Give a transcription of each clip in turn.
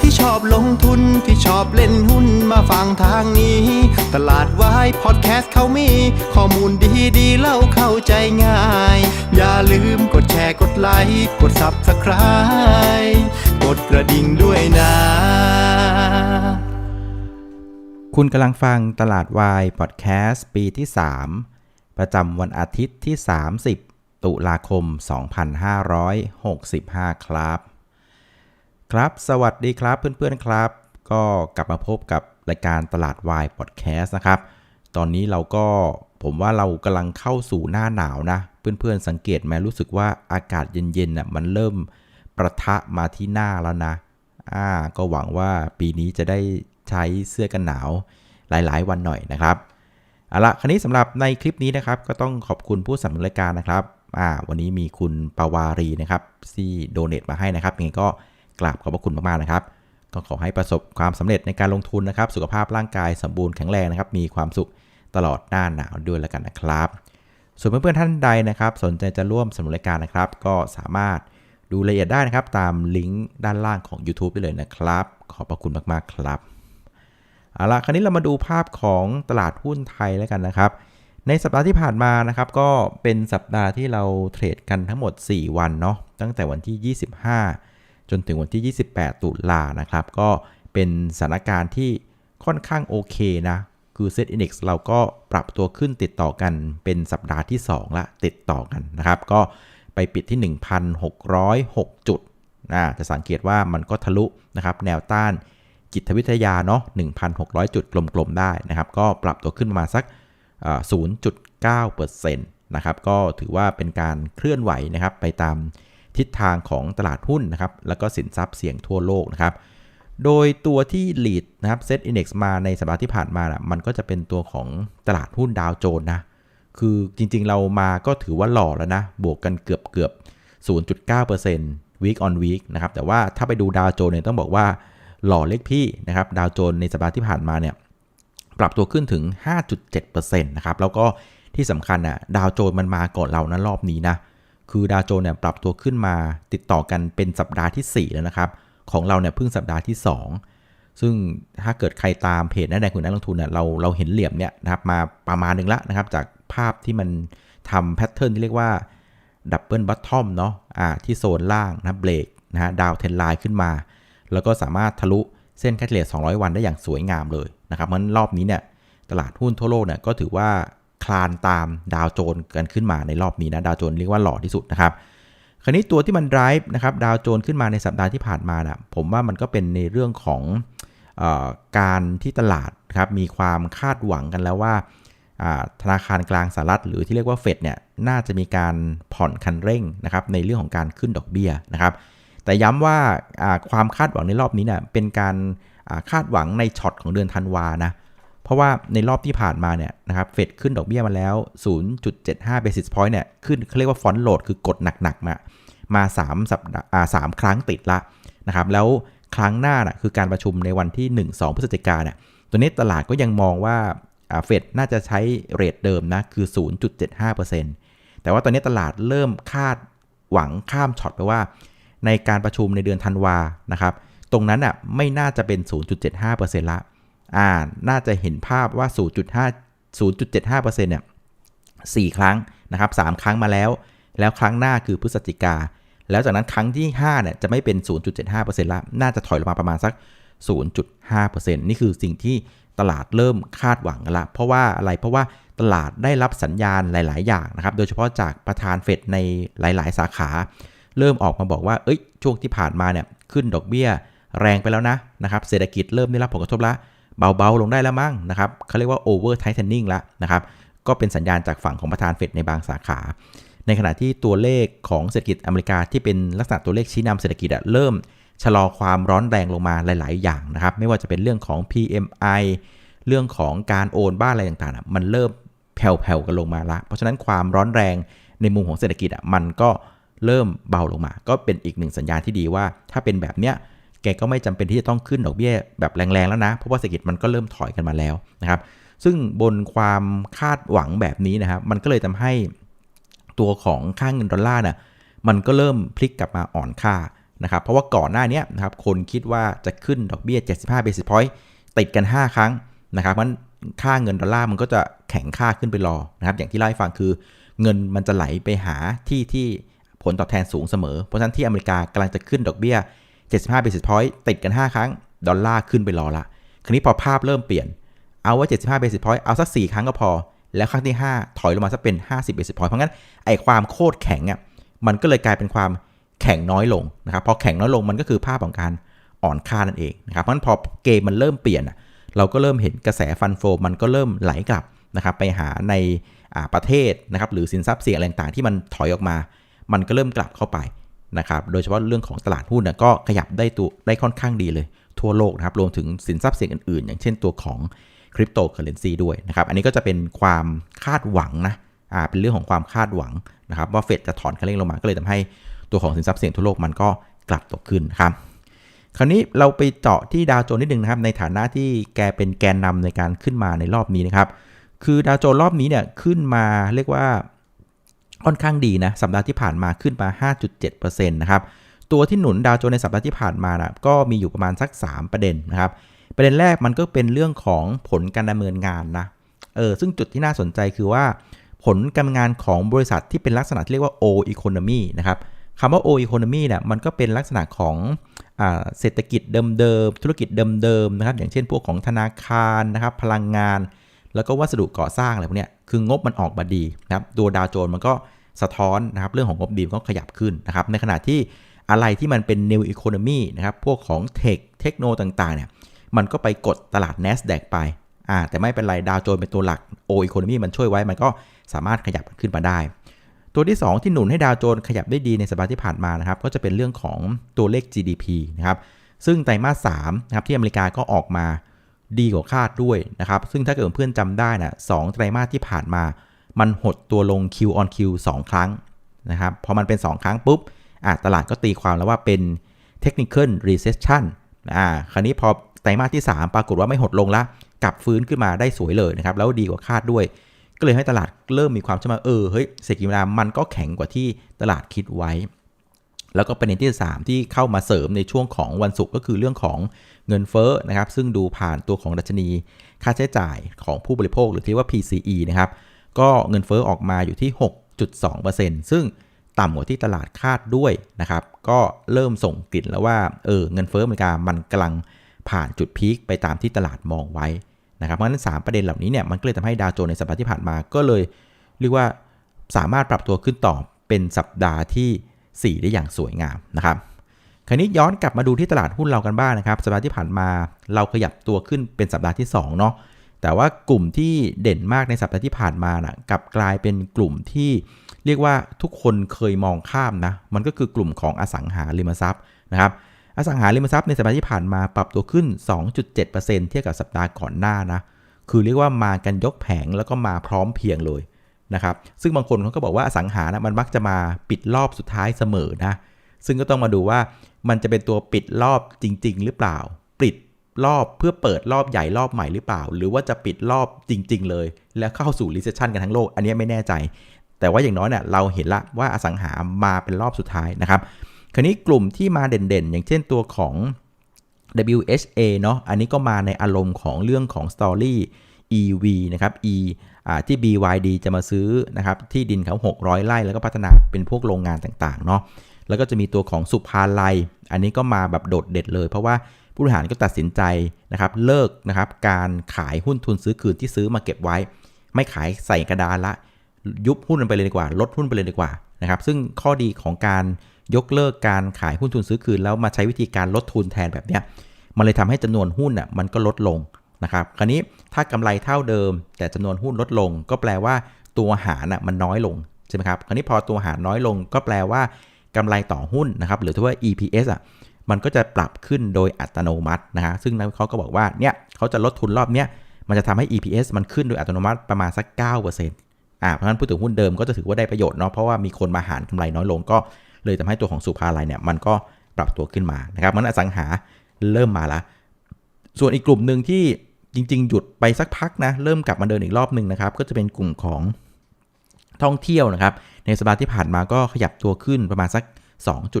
ที่ชอบลงทุนที่ชอบเล่นหุ้นมาฟังทางนี้ ตลาดวายพอดแคสต์เขามี ข้อมูลดีๆเล่าเข้าใจง่าย อย่าลืมกดแชร์กดไลค์กด Subscribe กดกระดิ่งด้วยนะ คุณกำลังฟังตลาดวายพอดแคสต์ปีที่ 3 ประจำวันอาทิตย์ที่ 30 ตุลาคม 2565 ครับ ครับ สวัสดีครับเพื่อนๆครับ ก็กลับมาพบกับรายการตลาดวายพอดแคสต์นะครับ ตอนนี้เราก็ผมว่าเรากำลังเข้าสู่หน้าหนาวนะ เพื่อนๆสังเกตไหมรู้สึกว่าอากาศเย็นๆน่ะมันเริ่มประทะมาที่หน้าแล้วนะ อ่า ก็หวังว่าปีนี้จะได้ใช้เสื้อกันหนาวหลายๆ วันหน่อยนะครับเอาละคราวนี้สำหรับในคลิปนี้นะครับ ก็ต้องขอบคุณผู้สนับสนุนรายการนะครับ อ่า วันนี้มีคุณปาวารีนะครับที่โดเน a มาให้นะครับยังไงก็ กราบขอบพระคุณมากๆนะครับ ก็ขอให้ประสบความสำเร็จในการลงทุนนะครับ สุขภาพร่างกายสมบูรณ์แข็งแรงนะครับ มีความสุขตลอดหน้าหนาวด้วยแล้วกันนะครับ ส่วนเพื่อนๆท่านใดนะครับ สนใจจะร่วมสนุนรายการนะครับ ก็สามารถดูรายละเอียดได้นะครับ ตามลิงก์ด้านล่างของ YouTube ได้เลยนะครับ ขอบพระคุณมากๆครับเอาละคราวนี้เรามาดูภาพของตลาดหุ้นไทยแล้วกันนะครับ ในสัปดาห์ที่ผ่านมานะครับ ก็เป็นสัปดาห์ที่เราเทรดกันทั้งหมด 4 วันเนาะตั้งแต่วันที่ 25 จนถึงวันที่ 28 ตุลานะครับ ก็เป็นสถานการณ์ที่ค่อนข้างโอเคนะ คือ Set Index เราก็ปรับตัวขึ้นติดต่อกันเป็นสัปดาห์ที่ 2 ละติดต่อกันนะครับ ก็ไปปิดที่ 1,606 จุดนะจะสังเกตว่ามันก็ทะลุนะครับแนวต้านจิตวิทยาเนาะ 1,600 จุดกลมๆได้นะครับ ก็ปรับตัวขึ้นมาสัก 0.9%นะครับ ก็ถือว่าเป็นการเคลื่อนไหวนะครับไปตาม ทิศทางของตลาดหุ้นนะครับแล้วก็สินทรัพย์เสี่ยงทั่วโลกนะครับโดยตัวที่ lead นะครับ Set Index มาในสัปดาห์ที่ผ่านมานะมันก็จะเป็นตัวของตลาดหุ้นดาวโจนส์นะคือจริงๆเรามาก็ถือว่าหล่อแล้วนะ บวกกันเกือบเกือบ 0.9% week on week นะครับแต่ว่าถ้าไปดูดาวโจนส์เนี่ยต้องบอกว่าหล่อเล็กพี่นะครับดาวโจนส์ในสัปดาห์ที่ผ่านมาเนี่ยปรับตัวขึ้นถึง 5.7%นะครับแล้วก็ที่สำคัญอะดาวโจนส์มันมาก่อนเรานะรอบนี้นะ คือดาวโจนส์เนี่ยปรับตัวขึ้นมาติดต่อกันเป็นสัปดาห์ที่ 4 แล้วนะครับ ของเราเนี่ยเพิ่งสัปดาห์ที่ 2 ซึ่งถ้าเกิดใครตามเพจนักแดงคุณนักลงทุนเนี่ยเราเราเห็นเหลี่ยมเนี่ยนะครับมาประมาณหนึ่งล้วนะครับ จากภาพที่มันทำแพทเทิร์นที่เรียกว่าดับเบิลบัตทอมเนาะอ่าที่โซนล่างนะเบรกนะฮะดาวเทนไลน์ขึ้นมา แล้วก็สามารถทะลุเส้นค่าเฉลี่ย200 วันได้อย่างสวยงามเลยนะครับมันรอบนี้เนี่ยตลาดหุ้นทั่วโลกเนี่ยก็ถือว่า คลานตามดาวโจนส์กันขึ้นมาในรอบนี้นะดาวโจนส์เรียกว่าหล่อที่สุดนะครับคราวนี้ตัวที่มัน drive นะครับดาวโจนส์ขึ้นมาในสัปดาห์ที่ผ่านมานะผมว่ามันก็เป็นในเรื่องของออการที่ตลาดครับมีความคาดหวังกันแล้วว่าธนาคารกลางสหรัฐหรือที่เรียกว่าเฟดเนี่ยน่าจะมีการผ่อนคันเร่งนะครับในเรื่องของการขึ้นดอกเบี้ยนะครับแต่ย้ำว่าความคาดหวังในรอบนี้เนี่ยเป็นการคาดหวังในช็อตของเดือนธันวานะ เพราะว่าในรอบที่ผ่านมาเนี่ยนะครับเฟดขึ้นดอกเบี้ยมาแล้ว 0.75 basis point เนี่ยขึ้นเขาเรียกว่าฟอนต์โหลดคือกดหนักๆมามา3สัปดาห์อ่าสามครั้งติดละนะครับแล้วครั้งหน้าน่ะคือการประชุมในวันที่ 1-2 พฤศจิกาเนี่ยตัวนี้ตลาดก็ยังมองว่าเฟดน่าจะใช้เรทเดิมนะคือ 0.75%แต่ว่าตอนนี้ตลาดเริ่มคาดหวังข้ามช็อตไปว่า ในการประชุมในเดือนธันวานะครับ ตรงนั้นอะไม่น่าจะเป็น 0.75%ละ อ่าน่าจะเห็นภาพว่า 0.5 0.75%เนี่ย4ครั้งนะครับ3ครั้งมาแล้ว แล้วครั้งหน้าคือพฤศจิกา แล้วจากนั้นครั้งที่5เนี่ยจะไม่เป็น 0.75%ละน่าจะถอยลงมาประมาณสัก 0.5%นี่คือสิ่งที่ตลาดเริ่มคาดหวังกันละ เพราะว่าอะไรเพราะว่าตลาดได้รับสัญญาณหลาย ๆ อย่างนะครับ โดยเฉพาะจากประธานเฟดในหลาย ๆ สาขา เริ่มออกมาบอกว่า เอ้ย ช่วงที่ผ่านมาเนี่ยขึ้นดอกเบี้ยแรงไปแล้วนะนะครับ เศรษฐกิจเริ่มได้รับผลกระทบละ เบาๆลงได้แล้วมั้งนะครับเขาเรียกว่า over tightening แล้วนะครับก็เป็นสัญญาณจากฝั่งของประธานเฟดในบางสาขา ในขณะที่ตัวเลขของเศรษฐกิจอเมริกาที่เป็นลักษณะตัวเลขชี้นำเศรษฐกิจอะเริ่มชะลอความร้อนแรงลงมาหลาย ๆ อย่างนะครับ ไม่ว่าจะเป็นเรื่องของ PMI เรื่องของการโอนบ้านอะไรต่างๆ มันเริ่มแผ่วๆกันลงมาละ เพราะฉะนั้นความร้อนแรงในมุมของเศรษฐกิจอะมันก็เริ่มเบาลงมา ก็เป็นอีกหนึ่งสัญญาณที่ดีว่า ถ้าเป็นแบบเนี้ย แกก็ไม่จำเป็นที่จะต้องขึ้นดอกเบี้ยแบบแรงๆแล้วนะ เพราะว่าเศรษฐกิจมันก็เริ่มถอยกันมาแล้วนะครับ ซึ่งบนความคาดหวังแบบนี้นะครับ มันก็เลยทำให้ตัวของค่างเงินดอลลาร์น่ะ มันก็เริ่มพลิกกลับมาอ่อนค่านะครับ เพราะว่าก่อนหน้านี้นะครับ คนคิดว่าจะขึ้นดอกเบี้ย 75 basis point ติดกัน 5 ครั้งนะครับมันค่าเงินดอลลาร์มันก็จะแข็งค่าขึ้นไปรอนะครับ อย่างที่เล่าให้ฟังคือ เงินมันจะไหลไปหาที่ที่ผลตอบแทนสูงเสมอ เพราะฉะนั้นที่อเมริกากำลังจะขึ้นดอกเบี้ย 75 basis point ติดกัน 5 ครั้ง ดอลลาร์ขึ้นไปรอละ คราวนี้พอภาพเริ่มเปลี่ยน เอาว่า 75 basis point เอาสัก 4 ครั้งก็พอ แล้วครั้งที่ 5 ถอยลงมาสักเป็น 50 basis point เพราะงั้นไอ้ความโคตรแข็งอะ มันก็เลยกลายเป็นความแข็งน้อยลงนะครับ พอแข็งน้อยลงมันก็คือภาพของการอ่อนค่านั่นเองนะครับ เพราะฉะนั้นพอเกมมันเริ่มเปลี่ยน เราก็เริ่มเห็นกระแสฟันโฟมันก็เริ่มไหลกลับนะครับไปหาในประเทศนะครับหรือสินทรัพย์เสี่ยงต่างๆที่มันถอยออกมา มันก็เริ่มกลับเข้าไป นะครับ โดยเฉพาะเรื่องของตลาดหุ้นนะก็ขยับได้ตัวได้ค่อนข้างดีเลย ทั่วโลกนะครับ รวมถึงสินทรัพย์เสี่ยงอื่นๆ อย่างเช่นตัวของคริปโตเคอเรนซีด้วยนะครับ อันนี้ก็จะเป็นความคาดหวังนะ อ่า เป็นเรื่องของความคาดหวังนะครับว่าเฟดจะถอนคันเร่งลงมา ก็เลยทำให้ตัวของสินทรัพย์เสี่ยงทั่วโลกมันก็กลับตกขึ้นครับ คราวนี้เราไปเจาะที่ดาวโจนส์นิดนึงนะครับ ในฐานะที่แกเป็นแกนนำในการขึ้นมาในรอบนี้นะครับ คือดาวโจนส์รอบนี้เนี่ยขึ้นมาเรียกว่า อนข้างดีนะสัปดาห์ที่ผ่านมาขึ้นมา 5.7%นะครับตัวที่หนุนดาวโจนส์ในสัปดาห์ที่ผ่านมานะก็มีอยู่ประมาณสัก 3 ประเด็นนะครับประเด็นแรกมันก็เป็นเรื่องของผลการดำเนินงานนะเออซึ่งจุดที่น่าสนใจคือว่า ผลการงานของบริษัทที่เป็นลักษณะที่เรียกว่า O economy นะครับคำว่า O economy เนี่ยมันก็เป็นลักษณะของอเศรษฐกิจเดิมๆธุรกิจเดิมๆนะครับอย่างเช่นพวกของธนาคารนะครับพลังงาน แล้วก็วัสดุก่อสร้างอะไรพวกนี้คืองบมันออกมาดีนะครับตัวดาวโจนส์มันก็สะท้อนนะครับเรื่องของงบดีมันก็ขยับขึ้นนะครับในขณะที่อะไรที่มันเป็น new economy นะครับพวกของเทคเทคโนต่างๆเนี่ยมันก็ไปกดตลาด NASDAQ ไปอ่าแต่ไม่เป็นไรดาวโจนส์เป็นตัวหลัก O economy มันช่วยไว้มันก็สามารถขยับขึ้นมาได้ ตัวที่ 2 ที่หนุนให้ดาวโจนส์ขยับได้ดีในสัปดาห์ที่ผ่านมานะครับก็จะเป็นเรื่องของตัวเลข GDP นะครับซึ่งไตรมาส3นะครับที่อเมริกาก็ออกมา ดีกว่าคาดด้วยนะครับ ซึ่งถ้าเกิดเพื่อนจำได้นะสองไตรมาสที่ผ่านมา มันหดตัวลง Q on Q 2 ครั้งนะครับ พอมันเป็น 2 ครั้งปุ๊บอะตลาดก็ตีความแล้วว่าเป็น technical recession อ่าคราวนี้พอไตรมาสที่ 3 ปรากฏว่าไม่หดลงละกลับฟื้นขึ้นมาได้สวยเลยนะครับ แล้วดีกว่าคาดด้วย ก็เลยให้ตลาดเริ่มมีความเชื่อมั่นเออเฮ้ยเศรษฐกิจมามันก็แข็งกว่าที่ตลาดคิดไว้ แล้วก็ประเด็นที่ 3 ที่เข้ามาเสริมในช่วงของวันศุกร์ก็คือเรื่องของ เงินเฟ้อนะครับซึ่งดูผ่านตัวของดัชนี ค่าใช้จ่ายของผู้บริโภคหรือที่ว่า PCE นะครับก็เงินเฟ้อออกมาอยู่ที่ 6.2%ซึ่งต่ำกว่าที่ตลาดคาดด้วยนะครับ ก็เริ่มส่งกลิ่นแล้วว่าเออเงินเฟ้ออเมริกามันกำลังผ่านจุดพีคไปตามที่ตลาดมองไว้นะครับเพราะฉะนั้น 3 ประเด็นเหล่านี้เนี่ยมันก็เลยทำให้ดาวโจนส์ในสัปดาห์ที่ผ่านมาก็เลย เรียกว่าสามารถปรับตัวขึ้นต่อเป็นสัปดาห์ที่ 4 ได้อย่างสวยงามนะครับ คราวนี้ย้อนกลับมาดูที่ตลาดหุ้นเรากันบ้างนะครับสัปดาห์ที่ผ่านมาเราขยับตัวขึ้นเป็นสัปดาห์ที่2เนาะแต่ว่ากลุ่มที่เด่นมากในสัปดาห์ที่ผ่านมานะกลับกลายเป็นกลุ่มที่เรียกว่าทุกคนเคยมองข้ามนะมันก็คือกลุ่มของอสังหาริมทรัพย์นะครับอสังหาริมทรัพย์ในสัปดาห์ที่ผ่านมาปรับตัวขึ้น 2.7%เทียบกับสัปดาห์ก่อนหน้านะคือเรียกว่ามากันยกแผงแล้วก็มาพร้อมเพียงเลยนะครับซึ่งบางคนเขาก็บอกว่าอสังหานะมันมักจะมาปิดรอบสุดท้ายเสมอนะ ซึ่งก็ต้องมาดูว่ามันจะเป็นตัวปิดรอบจริง ๆ หรือเปล่า ปิดรอบเพื่อเปิดรอบใหญ่รอบใหม่หรือเปล่า หรือว่าจะปิดรอบจริง ๆ เลย แล้วเข้าสู่ recession กันทั้งโลก อันนี้ไม่แน่ใจ แต่ว่าอย่างน้อยเนี่ยเราเห็นละว่าอสังหามาเป็นรอบสุดท้ายนะครับ คราวนี้กลุ่มที่มาเด่นๆ อย่างเช่นตัวของ WHA เนาะ อันนี้ก็มาในอารมณ์ของเรื่องของ Story EV นะครับ E ที่ BYD จะมาซื้อนะครับที่ดินเขา 600 ไร่แล้วก็พัฒนาเป็นพวกโรงงานต่างๆเนาะ แล้วก็จะมีตัวของสุภาลัย อันนี้ก็มาแบบโดดเด่นเลย เพราะว่าผู้บริหารก็ตัดสินใจนะครับเลิกนะครับการขายหุ้นทุนซื้อคืนที่ซื้อมาเก็บไว้ ไม่ขายใส่กระดานละ ยุบหุ้นมันไปเลยดีกว่า ลดหุ้นไปเลยดีกว่านะครับซึ่งข้อดีของการยกเลิกการขายหุ้นทุนซื้อคืน แล้วมาใช้วิธีการลดทุนแทนแบบเนี้ยมันเลยทำให้จำนวนหุ้นอะมันก็ลดลงนะครับคราวนี้ถ้ากำไรเท่าเดิม แต่จำนวนหุ้นลดลง ก็แปลว่าตัวหารน่ะมันน้อยลงใช่ไหมครับคราวนี้พอตัวหารน้อยลงก็แปลว่า กำไรต่อหุ้นนะครับ หรือที่ว่า EPS อะมันก็จะปรับขึ้นโดยอัตโนมัตินะฮะซึ่งนักวิเคราะห์ก็บอกว่าเนี่ยเขาจะลดทุนรอบเนี้ยมันจะทำให้ EPS มันขึ้นโดยอัตโนมัติประมาณสัก 9%อ่าเพราะฉะนั้นผู้ถือหุ้นเดิมก็จะถือว่าได้ประโยชน์เนาะเพราะว่ามีคนมาหารกำไรน้อยลงก็เลยทำให้ตัวของสุภาลัยเนี่ยมันก็ปรับตัวขึ้นมานะครับมันอสังหาเริ่มมาละ ส่วนอีกกลุ่มหนึ่งที่จริง ๆ หยุดไปสักพักนะเริ่มกลับมาเดินอีกรอบหนึ่งนะครับก็จะเป็นกลุ่มของ ท่องเที่ยวนะครับ ในสัปดาห์ที่ผ่านมาก็ขยับตัวขึ้นประมาณสัก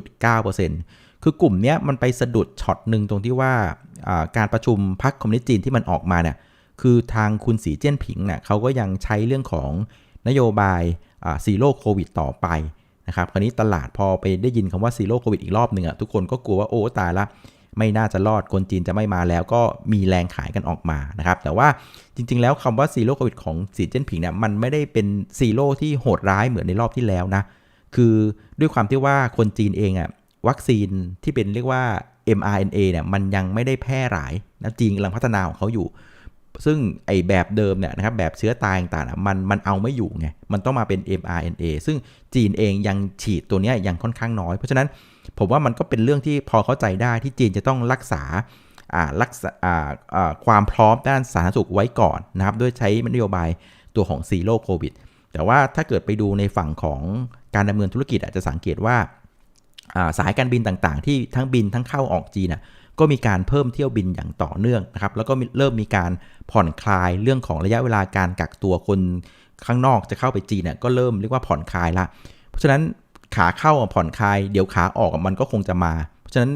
2.9%คือกลุ่มนี้มันไปสะดุดช็อตหนึ่งตรงที่ว่าการประชุมพรรคคอมมิวนิสต์จีนที่มันออกมาเนี่ยคือทางคุณสีเจิ้นผิงเนี่ยเขาก็ยังใช้เรื่องของนโยบายซีโร่โควิดต่อไปนะครับ คราวนี้ตลาดพอไปได้ยินคำว่าซีโร่โควิดอีกรอบหนึ่งอะทุกคนก็กลัวว่าโอ้ตายละ ไม่น่าจะรอดคนจีนจะไม่มาแล้วก็มีแรงขายกันออกมานะครับแต่ว่าจริง ๆ แล้วคำว่าซีโร่โควิดของสีเจิ้นผิงเนี่ยมันไม่ได้เป็นซีโร่ที่โหดร้ายเหมือนในรอบที่แล้วนะคือด้วยความที่ว่าคนจีนเองอะวัคซีนที่เป็นเรียกว่า mRNA เนี่ยมันยังไม่ได้แพร่หลายนะจีนกำลังพัฒนาของเขาอยู่ ซึ่งไอแบบเดิมเนี่ยนะครับแบบเชื้อตายต่างๆมันมันเอาไม่อยู่ไงมันต้องมาเป็น mRNA ซึ่งจีนเองยังฉีดตัวเนี้ยยังค่อนข้างน้อย เพราะฉะนั้น ผมว่ามันก็เป็นเรื่องที่พอเข้าใจได้ที่จีนจะต้องรักษารักษาความพร้อมด้านสาธารณสุขไว้ก่อนนะครับด้วยใช้นโยบายตัวของซีโร่โควิดแต่ว่าถ้าเกิดไปดูในฝั่งของการดำเนินธุรกิจอาจจะสังเกตว่าสายการบินต่างๆ ที่ทั้งบินทั้งเข้าออกจีนนะก็มีการเพิ่มเที่ยวบินอย่างต่อเนื่องนะครับแล้วก็เริ่มมีการผ่อนคลายเรื่องของระยะเวลาการกักตัวคนข้างนอกจะเข้าไปจีนเนี่ยก็เริ่มเรียกว่าผ่อนคลายละ เพราะฉะนั้น ขาเข้าผ่อนคลาย เดี๋ยวขาออกมันก็คงจะมา เพราะฉะนั้น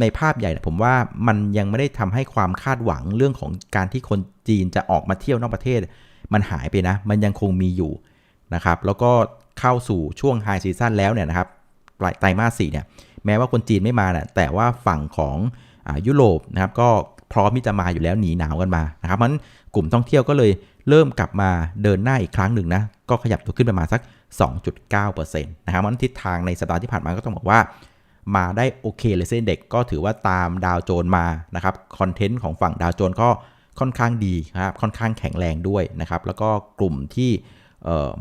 ในภาพใหญ่ผมว่ามันยังไม่ได้ทำให้ความคาดหวังเรื่องของการที่คนจีนจะออกมาเที่ยวนอกประเทศ มันหายไปนะ มันยังคงมีอยู่นะครับ แล้วก็เข้าสู่ช่วงไฮซีซั่นแล้วเนี่ยนะครับปลายไตรมาสสี่เนี่ยแม้ว่าคนจีนไม่มานะแต่ว่าฝั่งของอยุโรปนะครับก็พร้อมที่จะมาอยู่แล้วหนีหนาวกันมานะครับมันกลุ่มท่องเที่ยวก็เลย เริ่มกลับมาเดินหน้าอีกครั้งหนึ่งนะ ก็ขยับตัวขึ้นประมาณสัก 2.9%นะครับมันทิศทางในสัปดาห์ที่ผ่านมาก็ต้องบอกว่า มาได้โอเคเลยเส้นเด็กก็ถือว่าตามดาวโจนมานะครับคอนเทนต์ของฝั่งดาวโจนก็ค่อนข้างดีครับค่อนข้างแข็งแรงด้วยนะครับแล้วก็กลุ่มที่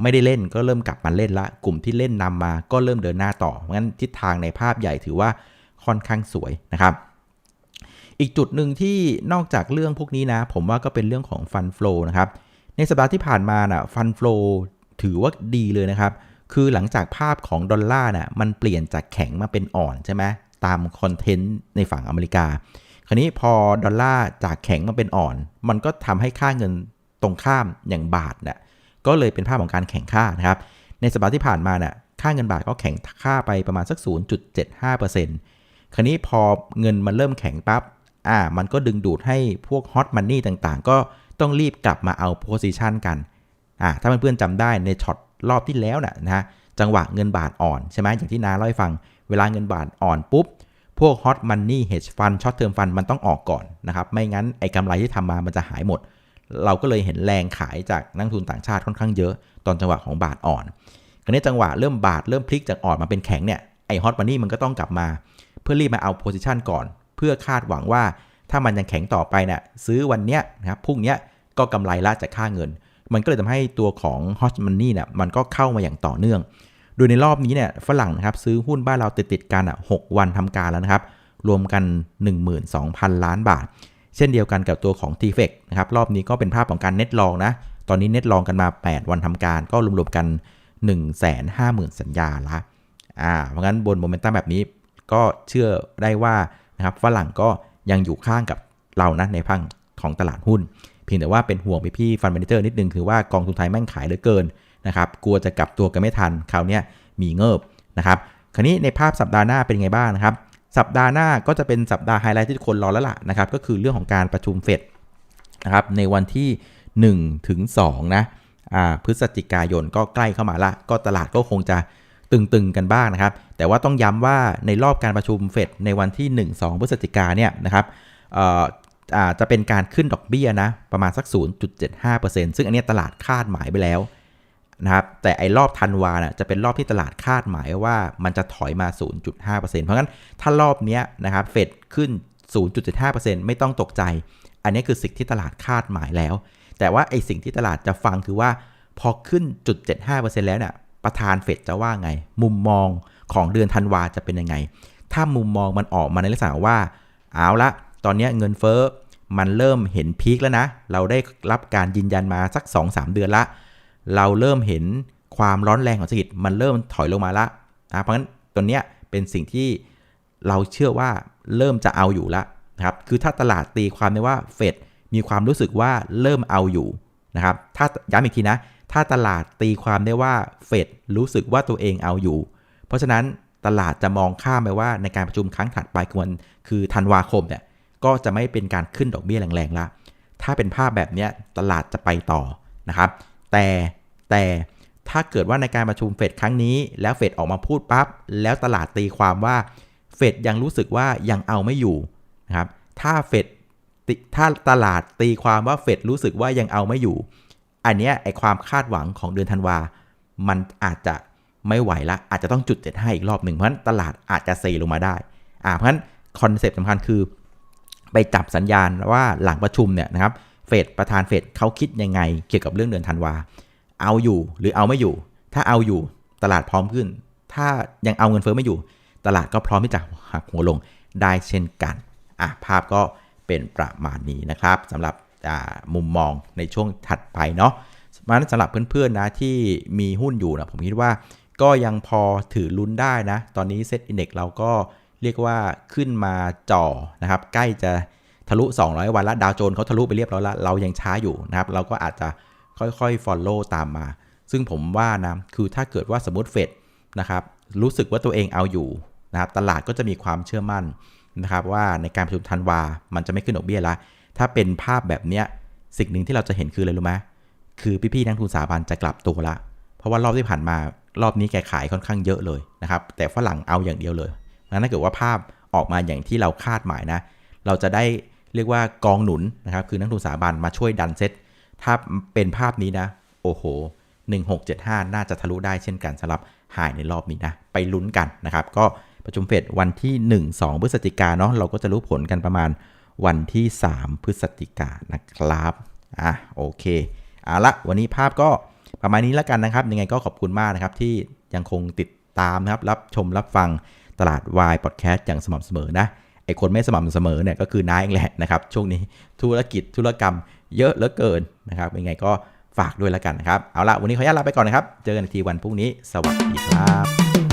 ไม่ได้เล่นก็เริ่มกลับมาเล่นละ กลุ่มที่เล่นนำมาก็เริ่มเดินหน้าต่องั้นทิศทางในภาพใหญ่ถือว่าค่อนข้างสวยนะครับ อีกจุดหนึ่งที่นอกจากเรื่องพวกนี้นะ ผมว่าก็เป็นเรื่องของฟันฟลูนะครับ ในสัปดาห์ที่ผ่านมานะ่ะฟันฟลูถือว่าดีเลยนะครับ คือหลังจากภาพของดอลลาร์น่ะมันเปลี่ยนจากแข็งมาเป็นอ่อนใช่ไหมตามคอนเทนต์ในฝั่งอเมริกา คราวนี้พอดอลลาร์จากแข็งมาเป็นอ่อน มันก็ทำให้ค่าเงินตรงข้ามอย่างบาทเนี่ยก็เลยเป็นภาพของการแข่งค่านะครับ ในสัปดาห์ที่ผ่านมาเนี่ยค่าเงินบาทก็แข่งค่าไปประมาณสัก 0.75%คราวนี้พอเงินมันเริ่มแข็งปับ๊บอ่ามันก็ดึงดูดให้พวกฮอตมันนี่ต่างๆ ก็ ต้องรีบกลับมาเอาโพซิชันกันอ่าถ้าเพื่อนๆจำได้ในช็อตรอบที่แล้วนะนะจังหวะเงินบาทอ่อนใช่ไหมอย่างที่นาเล่าให้ฟัง เวลาเงินบาทอ่อนปุ๊บ พวกฮอตมันนี่เฮดฟันช็อตเทอมฟันมันต้องออกก่อนนะครับ ไม่งั้นไอ้กำไรที่ทำมามันจะหายหมด เราก็เลยเห็นแรงขายจากนักทุนต่างชาติค่อนข้างเยอะ ตอนจังหวะของบาทอ่อนคราวนี้จังหวะเริ่มบาทเริ่มพลิกจากอ่อนมาเป็นแข็งเนี่ยไอฮอตมันนี่มันก็ต้องกลับมา เพื่อรีบมาเอาโพซิชันก่อน เพื่อคาดหวังว่า ถ้ามันยังแข็งต่อไปเนี่ยซื้อวันเนี้ยนะครับพรุ่งเนี้ยก็กำไรละจากค่าเงิน มันก็เลยทำให้ตัวของฮอตมันนี่เนี่ยมันก็เข้ามาอย่างต่อเนื่อง โดยในรอบนี้เนี่ยฝรั่งนะครับซื้อหุ้นบ้านเราติดติดกันอะหวันทำการแล้วนะครับ รวมกัน 12,000 ล้านบาท เช่นเดียวกันกับตัวของ t f e c นะครับรอบนี้ก็เป็นภาพของการเน็ตลองนะตอนนี้เน็ตลองกันมา 8 วันทำการก็รวมๆกัน 150,000 สัญญาละอ่าเพราะงั้นบนโมเมนตัมแบบนี้ก็เชื่อได้ว่านะครับฝรั่งก็ ยังอยู่ข้างกับเรานะในพังของตลาดหุ้น เพียงแต่ว่าเป็นห่วงพี่ฟันเมนเจอร์นิดนึงคือว่ากองทุนไทยแม่งขายเหลือเกินนะครับกลัวจะกลับตัวกันไม่ทันคราวนี้มีเงิบนะครับคราวนี้ในภาพสัปดาห์หน้าเป็นไงบ้างนะครับสัปดาห์หน้าก็จะเป็นสัปดาห์ไฮไลท์ที่ทุกคนรอแล้วล่ะนะครับก็คือเรื่องของการประชุมเฟดนะครับในวันที่ 1 ถึง2นะพฤศจิกายนก็ใกล้เข้ามาละ ก็ตลาดก็คงจะ ตึงๆกันบ้างนะครับ แต่ว่าต้องย้ำว่าในรอบการประชุมเฟดในวันที่ 1-2 พฤศจิกาเนี่ยนะครับจะเป็นการขึ้นดอกเบี้ยนะ ประมาณสัก 0.75%ซึ่งอันนี้ตลาดคาดหมายไปแล้วนะครับแต่ไอ้รอบธันวาน่ะจะเป็นรอบที่ตลาดคาดหมายว่ามันจะถอยมา 0.5%เพราะงั้นถ้ารอบนี้นะครับเฟดขึ้น 0.75%ไม่ต้องตกใจ อันนี้คือสิ่งที่ตลาดคาดหมายแล้ว แต่ว่าไอ้สิ่งที่ตลาดจะฟังคือว่าพอขึ้นจุด75%แล้วเนี่ย ประธานเฟดจะว่าไง มุมมองของเดือนธันวาจะเป็นยังไง ถ้ามุมมองมันออกมาในลักษณะว่า เอาละ ตอนนี้เงินเฟ้อมันเริ่มเห็นพีคแล้วนะ เราได้รับการยืนยันมาสัก 2-3 เดือนละ เราเริ่มเห็นความร้อนแรงของเศรษฐกิจมันเริ่มถอยลงมาละนะเพราะฉะนั้นตัวเนี้ยเป็นสิ่งที่เราเชื่อว่าเริ่มจะเอาอยู่ล้วนะครับ คือถ้าตลาดตีความได้ว่าเฟดมีความรู้สึกว่าเริ่มเอาอยู่นะครับ ถ้าย้ำอีกทีนะ ถ้าตลาดตีความได้ว่าเฟดรู้สึกว่าตัวเองเอาอยู่ เพราะฉะนั้นตลาดจะมองข้ามไปว่าในการประชุมครั้งถัดไปคือวันคือธันวาคมเนี่ยก็จะไม่เป็นการขึ้นดอกเบี้ยแรงๆละถ้าเป็นภาพแบบนี้ตลาดจะไปต่อนะครับ แต่แต่ถ้าเกิดว่าในการประชุมเฟดครั้งนี้ แล้วเฟดออกมาพูดปั๊บแล้วตลาดตีความว่าเฟดยังรู้สึกว่ายังเอาไม่อยู่นะครับถ้าเฟดถ้าตลาดตีความว่าเฟดรู้สึกว่ายังเอาไม่อยู่ อันเนี้ยไอความคาดหวังของเดือนธันวา มันอาจจะไม่ไหวละ อาจจะต้องจุดเจ็ดให้อีกรอบหนึ่ง เพราะฉะนั้นตลาดอาจจะเซลงมาได้ อ่า เพราะฉะนั้นคอนเซปต์สำคัญคือ ไปจับสัญญาณว่าหลังประชุมเนี่ยนะครับเฟดประธานเฟดเขาคิดยังไงเกี่ยวกับเรื่องเดือนธันวา เอาอยู่หรือเอาไม่อยู่ ถ้าเอาอยู่ตลาดพร้อมขึ้น ถ้ายังเอาเงินเฟ้อไม่อยู่ ตลาดก็พร้อมที่จะหักหัวลงได้เช่นกัน อะภาพก็เป็นประมาณนี้นะครับสำหรับ มุมมองในช่วงถัดไปเนาะเพราะฉะนั้นสำหรับเพื่อนๆนะที่มีหุ้นอยู่นะผมคิดว่าก็ยังพอถือลุ้นได้นะ ตอนนี้เซ็ตอินเด็กเราก็เรียกว่าขึ้นมาจ่อนะครับ ใกล้จะทะลุ 200 วันแล้วดาวโจนส์เขาทะลุไปเรียบร้อยแล้วเรายังช้าอยู่นะครับ เราก็อาจจะค่อยๆ follow ตามมา ซึ่งผมว่านะคือถ้าเกิดว่าสมมติเฟดนะครับรู้สึกว่าตัวเองเอาอยู่นะครับ ตลาดก็จะมีความเชื่อมั่นนะครับ ว่าในการประชุมธันวา มันจะไม่ขึ้นดอกเบี้ยละ ถ้าเป็นภาพแบบเนี้ยสิ่งหนึ่งที่เราจะเห็นคืออะไรรู้ไหมคือพี่ๆนักทุนสถาบันจะกลับตัวละ เพราะว่ารอบที่ผ่านมารอบนี้แกขายค่อนข้างเยอะเลยนะครับ แต่ฝรั่งเอาอย่างเดียวเลยงั้นถ้าเกิดว่าภาพออกมาอย่างที่เราคาดหมายนะ เราจะได้เรียกว่ากองหนุนนะครับ คือนักทุนสถาบันมาช่วยดันเซ็ตถ้าเป็นภาพนี้นะ โอ้โห 1675 น่าจะทะลุได้เช่นกันสำหรับหายในรอบนี้นะ ไปลุ้นกันนะครับ ก็ประชุมเฟดวันที่ 1 2พฤศจิกาเนาะ เราก็จะรู้ผลกันประมาณ วันที่ 3 พฤศจิกานะครับอะโอเคเอาละวันนี้ภาพก็ประมาณนี้แล้วกันนะครับ ยังไงก็ขอบคุณมากนะครับที่ยังคงติดตามนะครับ รับชมรับฟังตลาดวายพอดแคสต์อย่างสม่ำเสมอนะไอคนไม่สม่ำเสมอเนี่ยก็คือน้าเองแหละนะครับ ช่วงนี้ธุรกิจธุรกรรมเยอะเหลือเกินนะครับยังไงก็ฝากด้วยแล้วกันนะครับ เอาละวันนี้ขออนุญาตลาไปก่อนนะครับ เจอกันอีกทีวันพรุ่งนี้ สวัสดีครับ